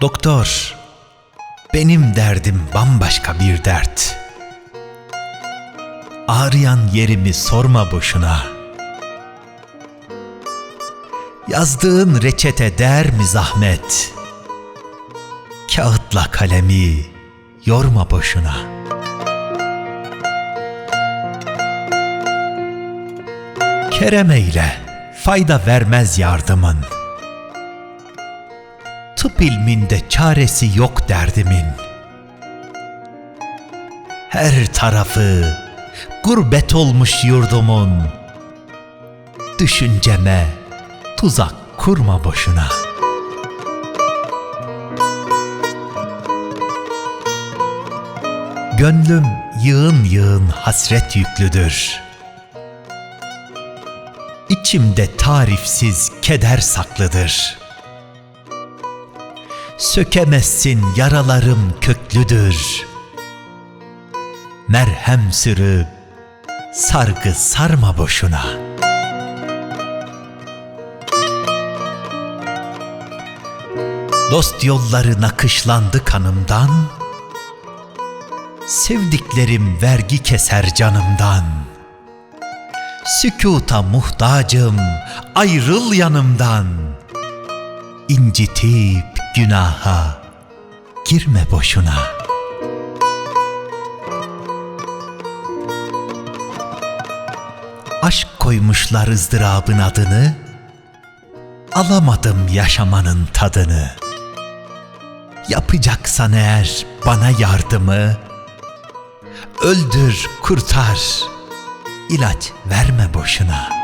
Doktor, benim derdim bambaşka bir dert. Ağrıyan yerimi sorma boşuna. Yazdığın reçete der mi zahmet? Kağıtla kalemi yorma boşuna. Kerem eyle, fayda vermez yardımın. Tıp ilminde çaresi yok derdimin. Her tarafı gurbet olmuş yurdumun. Düşünceme tuzak kurma boşuna. Gönlüm yığın yığın hasret yüklüdür. İçimde tarifsiz keder saklıdır. Sökemezsin yaralarım köklüdür. Merhem sürüp sargı sarma boşuna. Dost yolları nakışlandı kanımdan. Sevdiklerim vergi keser canımdan. Sükuta muhtacım, ayrıl yanımdan. İncitip günaha girme boşuna. Aşk koymuşlar ızdırabın adını, alamadım yaşamanın tadını. Yapacaksan eğer bana yardımı, öldür kurtar, ilaç verme boşuna.''